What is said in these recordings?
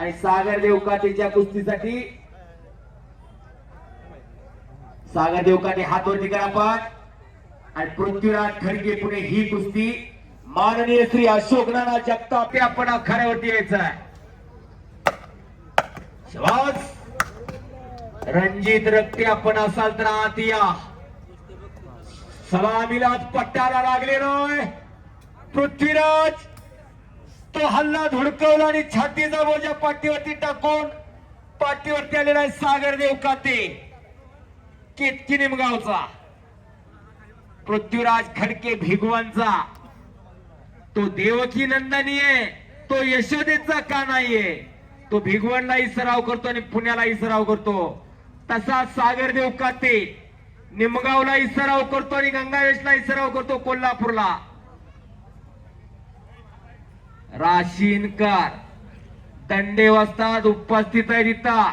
आणि सागर देवकातेच्या कुस्तीसाठी. सागर देवकाते हात वरती करा पाठ. आणि पृथ्वीराज खडके पुणे ही कुस्ती. माननीय श्री अशोक नाना जगताप आपण खऱ्यावरती यायचं आहे. रणजित रक्ते आपण असाल तर आत या. पट्ट्याला पट्टाला नय पृथ्वीराज. तो हल्ला धुडकवला आणि छातीचा बोजा पाठीवरती टाकून पाठीवरती आलेला आहे सागर देवकाते केतकी निमगावचा? पृथ्वीराज खडके भिगवांचा तो देवकी नंदनी आहे. तो यशोदेचा का नाहीये? तो भिगवणलाही सराव करतो आणि पुण्यालाही सराव करतो. तसा सागर देवकाते निमगावलाही सराव करतो आणि गंगावेशलाही सराव करतो कोल्हापूरला. राशीनकर. दंडे वाजतात उपस्थित आहे तिथं.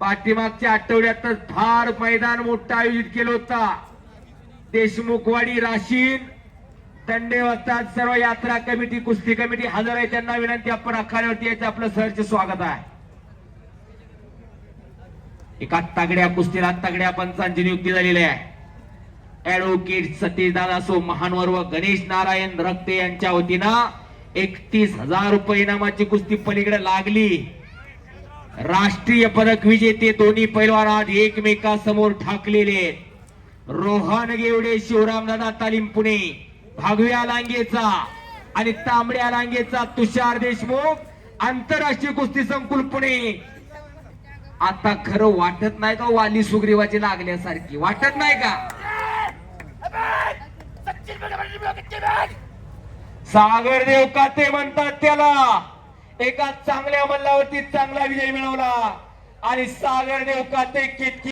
पाठीमागच्या आठवड्यातच फार मैदान मोठं आयोजित केलं होता. देशमुखवाडी राशीन. दंडे सर्व यात्रा कमिटी कुस्ती कमिटी हजर आहे. त्यांना विनंती आपण अखाड्यावरती यायचं आपलं सरचे स्वागत आहे. एका तगड्या कुस्तीला तगड्या पंचांची नियुक्ती झालेली आहे. ऍडव्होकेट सतीश दादा सो महानवर व गणेश नारायण रक्ते यांच्या वतीनं एकतीस हजार रुपये इनामाची कुस्ती पलीकडे लागली. राष्ट्रीय पदक विजेते दोन्ही पैलवान आज एकमेकासमोर ठाकलेले रोहन गेवडे शिवरामदादा तालीम पुणे भागव्या लांगेचा आणि तांबड्या लांगेचा तुषार देशमुख आंतरराष्ट्रीय कुस्ती संकुल पुणे. आता खरं वाटत नाही का हो वाली सुग्रीवाची लागल्यासारखी? वाटत नाही का? सागर काते ते म्हणतात त्याला. एका चांगल्या मल्लावरती चांगला विजय मिळवला. आणि सागरदेव काते कितकी